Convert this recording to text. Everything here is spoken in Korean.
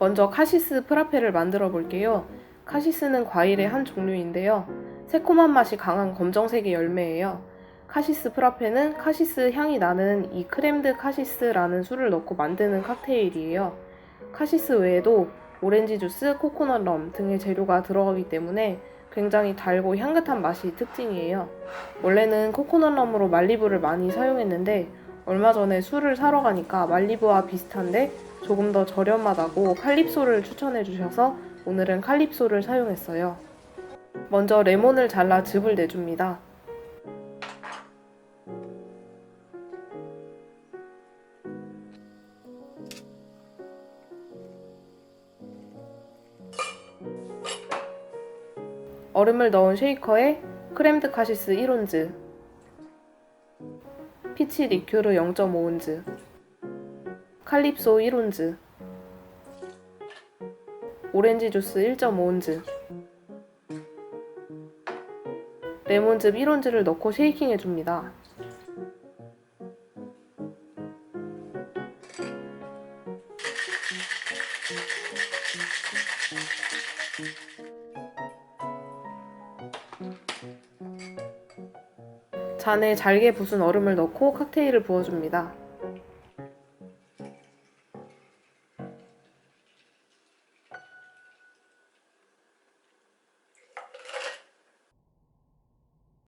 먼저 카시스 프라페를 만들어 볼게요. 카시스는 과일의 한 종류인데요. 새콤한 맛이 강한 검정색의 열매예요. 카시스 프라페는 카시스 향이 나는 이 크렘드 카시스라는 술을 넣고 만드는 칵테일이에요. 카시스 외에도 오렌지 주스, 코코넛 럼 등의 재료가 들어가기 때문에 굉장히 달고 향긋한 맛이 특징이에요. 원래는 코코넛 럼으로 말리부를 많이 사용했는데 얼마 전에 술을 사러 가니까 말리부와 비슷한데 조금 더 저렴하다고 칼립소를 추천해 주셔서 오늘은 칼립소를 사용했어요. 먼저 레몬을 잘라 즙을 내줍니다. 얼음을 넣은 쉐이커에 크렘드 카시스 1온즈, 피치 리큐르 0.5온즈, 칼립소 1온즈, 오렌지 주스 1.5온즈, 레몬즙 1온즈를 넣고 쉐이킹 해줍니다. 잔에 잘게 부순 얼음을 넣고 칵테일을 부어줍니다.